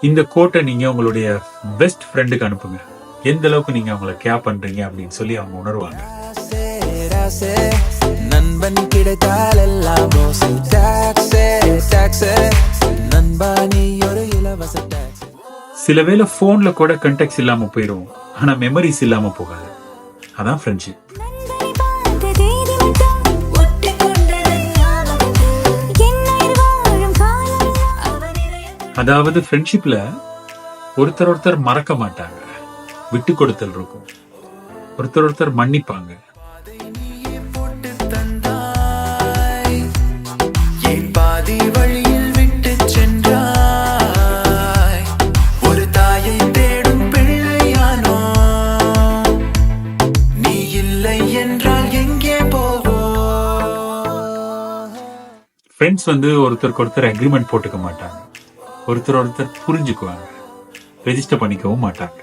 இந்த கோட்டை நீங்க உங்களுடைய பெஸ்ட் ஃப்ரெண்டுக்கு அனுப்புங்க. எந்த அளவுக்கு நீங்க அவங்கள கேர் பண்றீங்க அப்படின்னு சொல்லி அவங்க உணர்வாங்க. நண்பன் கிடைத்தால் எல்லாம் ரோசை. டாக்ஸே டாக்ஸே நண்பா நீ ஒரு இலவச சில வேளை போன்ல கூட கண்டெக்ட்ஸ் இல்லாம போயிடும் ஆனா மெமரிஸ் இல்லாம போகாது. அதான் ஃப்ரெண்ட்ஷிப் அதாவது ஃப்ரெண்ட்ஷிப்ல ஒருத்தர் ஒருத்தர் மறக்க மாட்டாங்க. விட்டு கொடுத்தல் இருக்கும். ஒருத்தர் ஒருத்தர் மன்னிப்பாங்க. ஃப்ரெண்ட்ஸ் வந்து ஒருத்தருக்கு ஒருத்தர் அக்ரிமெண்ட் போட்டுக்க மாட்டாங்க. ஒருத்தர் ஒருத்தர் புரிஞ்சுக்குவாங்க. ரெஜிஸ்டர் பண்ணிக்கவும் மாட்டாங்க.